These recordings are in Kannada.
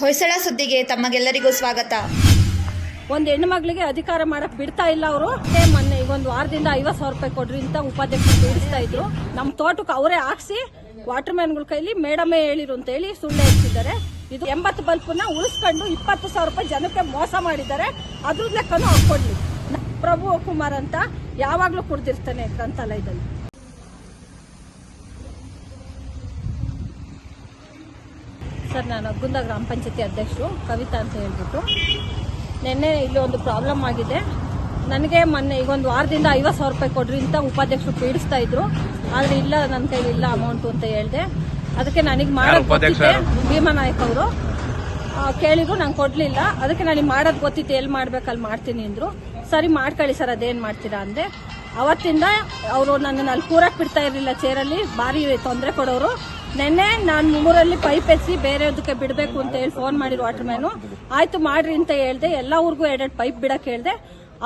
ಹೊಯ್ಸಳ ಸುದ್ದಿಗೆ ತಮಗೆಲ್ಲರಿಗೂ ಸ್ವಾಗತ. ಒಂದು ಹೆಣ್ಣು ಮಗಳಿಗೆ ಅಧಿಕಾರ ಮಾಡಕ್ ಬಿಡ್ತಾ ಇಲ್ಲ ಅವರು. ಮೊನ್ನೆ ಈಗ ಒಂದು ವಾರದಿಂದ ಐವತ್ತು ಸಾವಿರ ರೂಪಾಯಿ ಕೊಡ್ರಿ ಅಂತ ಉಪಾಧ್ಯಕ್ಷರು ತಿಳಿಸ್ತಾ ಇದ್ರು. ನಮ್ಮ ತೋಟಕ್ಕೆ ಅವರೇ ಹಾಕ್ಸಿ ವಾಟರ್ ಮ್ಯಾನ್ಗಳ ಕೈಲಿ ಮೇಡಮೇ ಹೇಳಿರು ಅಂತ ಹೇಳಿ ಸುಳ್ಳು ಹೇಳ್ತಿದ್ದಾರೆ. ಇದು ಎಂಬತ್ತು ಬಲ್ಪನ್ನ ಉಳಿಸ್ಕೊಂಡು ಇಪ್ಪತ್ತು ಸಾವಿರ ರೂಪಾಯಿ ಜನಕ್ಕೆ ಮೋಸ ಮಾಡಿದ್ದಾರೆ. ಅದ್ರ ಲೆಕ್ಕನೂ ಅವ್ರು ಕೊಡ್ಲಿ. ನ- ಪ್ರಭು ಕುಮಾರ್ ಅಂತ ಯಾವಾಗ್ಲೂ ಕುಡ್ದಿರ್ತಾನೆ ಗ್ರಂಥಾಲಯದಲ್ಲಿ. ಸರ್ ನಾನು ಅಗ್ಗುಂದ ಗ್ರಾಮ ಪಂಚಾಯತಿ ಅಧ್ಯಕ್ಷರು ಕವಿತಾ ಅಂತ ಹೇಳ್ಬಿಟ್ಟು. ನಿನ್ನೆ ಇಲ್ಲಿ ಒಂದು ಪ್ರಾಬ್ಲಮ್ ಆಗಿದೆ. ನನಗೆ ಮೊನ್ನೆ ಈಗ ಒಂದು ವಾರದಿಂದ ಐವತ್ತು ಸಾವಿರ ರೂಪಾಯಿ ಕೊಡ್ರಿ ಅಂತ ಉಪಾಧ್ಯಕ್ಷರು ಪೀಡಿಸ್ತಾ ಇದ್ರು. ಆದ್ರೆ ಇಲ್ಲ ನನ್ನ ಕೈಲಿ ಇಲ್ಲ ಅಮೌಂಟ್ ಅಂತ ಹೇಳಿದೆ. ಅದಕ್ಕೆ ನನಗೆ ಮಾಡೋದು ಗೊತ್ತಿದೆ. ಭೀಮಾ ನಾಯಕ್ ಅವರು. ಕೇಳಿದ್ರು ನಂಗೆ ಕೊಡ್ಲಿಲ್ಲ. ಅದಕ್ಕೆ ನನಗೆ ಮಾಡೋದು ಗೊತ್ತಿತ್ತು ಎಲ್ಲಿ ಮಾಡ್ಬೇಕಲ್ಲಿ ಮಾಡ್ತೀನಿ ಅಂದ್ರು. ಸರಿ ಮಾಡ್ಕೊಳ್ಳಿ ಸರ್ ಅದೇನು ಮಾಡ್ತೀರಾ ಅಂದೆ. ಅವತ್ತಿಂದ ಅವರು ನನ್ನನ್ನು ಅಲ್ಲಿ ಕೂರಕ್ ಬಿಡ್ತಾ ಇರಲಿಲ್ಲ ಚೇರಲ್ಲಿ ಭಾರಿ ತೊಂದರೆ ಕೊಡೋರು. ನೆನ್ನೆ ನಾನು ಮೂರಲ್ಲಿ ಪೈಪ್ ಎತ್ತಿ ಬೇರೆದಕ್ಕೆ ಬಿಡಬೇಕು ಅಂತ ಹೇಳಿ ಫೋನ್ ಮಾಡಿದ್ರು ವಾಟರ್ ಮ್ಯಾನು ಆಯ್ತು ಮಾಡ್ರಿ ಅಂತ ಹೇಳ್ದೆ, ಎಲ್ಲ ಊರಿಗೂ ಎರಡೆರಡು ಪೈಪ್ ಬಿಡಕ್ ಹೇಳ್ದೆ.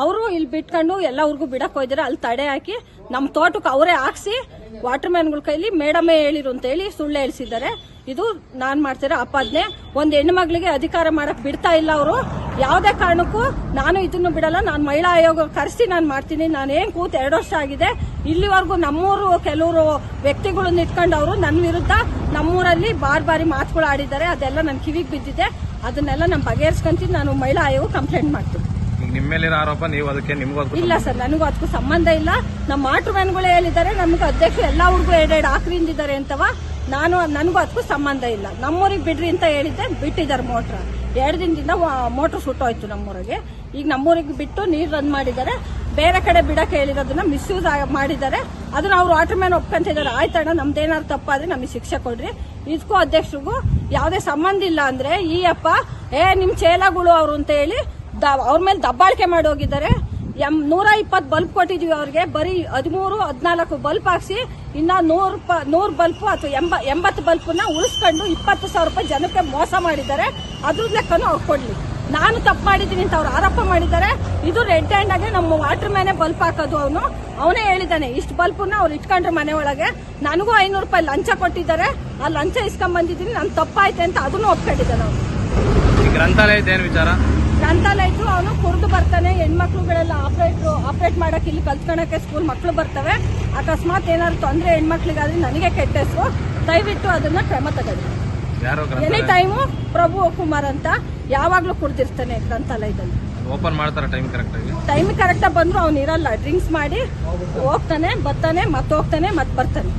ಅವರು ಇಲ್ಲಿ ಬಿಟ್ಕೊಂಡು ಎಲ್ಲ ಊರಿಗೂ ಬಿಡಕ್ ಹೋಯ್ತಾರೆ ಅಲ್ಲಿ ತಡೆ ಹಾಕಿ ನಮ್ಮ ತೋಟಕ್ಕೆ ಅವರೇ ಹಾಕ್ಸಿ ವಾಟರ್ ಮ್ಯಾನ್ಗಳ ಕೈಲಿ ಮೇಡಮೇ ಹೇಳಿರು ಅಂತ ಹೇಳಿ ಸುಳ್ಳು ಹೇಳಿಸಿದ್ದಾರೆ. ಇದು ನಾನ್ ಮಾಡ್ತಿರೋ ಅಪ್ಪಾಜ್ಞೆ ಒಂದ್ ಹೆಣ್ಣು ಮಗಳಿಗೆ ಅಧಿಕಾರ ಮಾಡಕ್ ಬಿಡ್ತಾ ಇಲ್ಲ ಅವರು. ಯಾವ್ದೇ ಕಾರಣಕ್ಕೂ ನಾನು ಇದನ್ನು ಬಿಡಲ್ಲ. ನಾನು ಮಹಿಳಾ ಆಯೋಗ ಕರೆಸಿ ನಾನು ಮಾಡ್ತೀನಿ. ನಾನು ಏನ್ ಕೂತ್ ಎರಡು ವರ್ಷ ಆಗಿದೆ. ಇಲ್ಲಿವರೆಗೂ ನಮ್ಮೂರು ಕೆಲವರು ವ್ಯಕ್ತಿಗಳನ್ನ ಇಟ್ಕೊಂಡು ಅವರು ನನ್ನ ವಿರುದ್ಧ ನಮ್ಮೂರಲ್ಲಿ ಬಾರ್ ಬಾರಿ ಮಾತುಗಳು ಆಡಿದ್ದಾರೆ. ಅದೆಲ್ಲ ನನ್ನ ಕಿವಿಗೆ ಬಿದ್ದಿದೆ. ಅದನ್ನೆಲ್ಲ ನಾನು ಬಗೆಹರಿಸ್ಕೊಂತೀನಿ. ನಾನು ಮಹಿಳಾ ಆಯೋಗ ಕಂಪ್ಲೇಂಟ್ ಮಾಡ್ತೀನಿ. ನಿಮ್ಮ ಮೇಲಿರೋ ಆರೋಪ ನೀವು ಅದಕ್ಕೆ ನಿಮ್ಗೂ ಅದಕ್ಕೂ ಇಲ್ಲ ಸರ್ ನನಗೂ ಅದಕ್ಕೂ ಸಂಬಂಧ ಇಲ್ಲ. ನಮ್ಮ ಮಾಟ್ರು ಮ್ಯಾನ್ಗಳೇ ಹೇಳಿದ್ದಾರೆ ನಮ್ಗೆ ಅಧ್ಯಕ್ಷ ಎಲ್ಲಾ ಊರಿಗೂ ಎರಡೆರಡು ಹಾಕ್ರಿಂದಿದ್ದಾರೆ ಅಂತವ ನಾನು ನನಗೂ ಅದಕ್ಕೂ ಸಂಬಂಧ ಇಲ್ಲ. ನಮ್ಮೂರಿಗೆ ಬಿಡ್ರಿ ಅಂತ ಹೇಳಿದ್ದೆ ಬಿಟ್ಟಿದ್ದಾರೆ ಮೋಟ್ರ್. ಎರಡು ದಿನದಿಂದ ಮೋಟ್ರ್ ಸುಟ್ಟೋಯ್ತು ನಮ್ಮೂರಿಗೆ. ಈಗ ನಮ್ಮೂರಿಗೆ ಬಿಟ್ಟು ನೀರು ರನ್ ಮಾಡಿದ್ದಾರೆ. ಬೇರೆ ಕಡೆ ಬಿಡಕ್ಕೆ ಹೇಳಿರೋದನ್ನ ಮಿಸ್ಯೂಸ್ ಮಾಡಿದ್ದಾರೆ. ಅದನ್ನ ಅವ್ರು ವಾಟರ್ ಮ್ಯಾನ್ ಒಪ್ಕೊಂತಿದ್ದಾರೆ. ಆಯ್ತಣ್ಣ ನಮ್ದೇನಾದ್ರು ತಪ್ಪಾದ್ರೆ ನಮಗೆ ಶಿಕ್ಷೆ ಕೊಡ್ರಿ. ಇದಕ್ಕೂ ಅಧ್ಯಕ್ಷರಿಗೂ ಯಾವುದೇ ಸಂಬಂಧ ಇಲ್ಲ ಅಂದ್ರೆ ಈ ಅಪ್ಪ ಏ ನಿಮ್ ಚೇಲಗಳು ಅವರು ಅಂತ ಹೇಳಿ ದ- ಅವ್ರ ಮೇಲೆ ದಬ್ಬಾಳಿಕೆ ಮಾಡಿ ಹೋಗಿದ್ದಾರೆ. ಎಂ ನೂರ ಇಪ್ಪತ್ತು ಬಲ್ಬ್ ಕೊಟ್ಟಿದೀವಿ ಅವ್ರಿಗೆ. ಬರೀ ಹದಿಮೂರು, ಹದಿನಾಲ್ಕು ಬಲ್ಬ್ ಹಾಕ್ಸಿ, ಇನ್ನ ನೂರು ಪ- ನೂರು ಬಲ್ಬ್ ಅಥವಾ ಎಂಬ ಎಂಬತ್ತು ಬಲ್ಬ್ನ ಉಳಿಸ್ಕೊಂಡು ಇಪ್ಪತ್ತು ಸಾವಿರ ರೂಪಾಯಿ ಜನಕ್ಕೆ ಮೋಸ ಮಾಡಿದ್ದಾರೆ. ಅದ್ರ ಲೆಕ್ಕನೂ ಅವ್ರು ಕೊಡ್ಲಿ. ನಾನು ತಪ್ಪು ಮಾಡಿದ್ದೀನಿ ಅಂತ ಅವ್ರು ಆರೋಪ ಮಾಡಿದ್ದಾರೆ. ಇದು ರೆಡ್ ಹ್ಯಾಂಡ್ ಆಗಿ ನಮ್ಮ ವಾಟರ್ ಮ್ಯಾನೇ ಬಲ್ಬ್ ಹಾಕೋದು ಅವನು. ಅವನೇ ಹೇಳಿದ್ದಾನೆ, ಇಷ್ಟು ಬಲ್ಬ್ನ ಅವ್ರು ಇಟ್ಕೊಂಡ್ರೆ ಮನೆ ಒಳಗೆ ನನಗೂ ಐನೂರು ರೂಪಾಯಿ ಲಂಚ ಕೊಟ್ಟಿದ್ದಾರೆ. ಆ ಲಂಚ ಇಸ್ಕೊಂಡ್ ಬಂದಿದ್ದೀನಿ. ನಾನು ತಪ್ಪಾಯ್ತೆ ಅಂತ ಅದನ್ನು ಒಪ್ಕೊಂಡಿದ್ದಾನೆ ಅವನು. ಗ್ರಂಥಾಲಯದ ಏನು ವಿಚಾರ? ಗ್ರಂಥಾಲಯದ್ದು ಅವನು ಕುರ್ದು ಬರ್ತಾನೆ ಹೆಣ್ಮಕ್ಳುಗಳೆಲ್ಲ ಆಪ್ರೇಟ್ರು ಆಪರೇಟ್ ಮಾಡೋಕೆ ಇಲ್ಲಿ ಕಲ್ತ್ಕೊಳಕ್ಕೆ ಸ್ಕೂಲ್ ಮಕ್ಕಳು ಬರ್ತವೆ. ಅಕಸ್ಮಾತ್ ಏನಾದ್ರು ತೊಂದರೆ ಹೆಣ್ಮಕ್ಳಿಗಾದ್ರೆ ನನಗೆ ಕೆಟ್ಟ ಹೆಸರು ದಯವಿಟ್ಟು ಅದನ್ನ ಕ್ರಮ ತಗೊಳ್ಳಿ. ಎನಿ ಟೈಮು ಪ್ರಭು ಕುಮಾರ್ ಅಂತ ಯಾವಾಗ್ಲೂ ಕುಡ್ದಿರ್ತಾನೆ ಗ್ರಂಥಾಲಯದಲ್ಲಿ. ಓಪನ್ ಮಾಡ್ತಾರೆ ಟೈಮ್ ಕರೆಕ್ಟಾಗಿ ಟೈಮ್ ಕರೆಕ್ಟಾಗಿ ಬಂದ್ರು ಅವ್ನು ಇರಲ್ಲ ಡ್ರಿಂಕ್ಸ್ ಮಾಡಿ ಹೋಗ್ತಾನೆ ಬರ್ತಾನೆ ಮತ್ತೆ ಹೋಗ್ತಾನೆ ಮತ್ತೆ ಬರ್ತಾನೆ.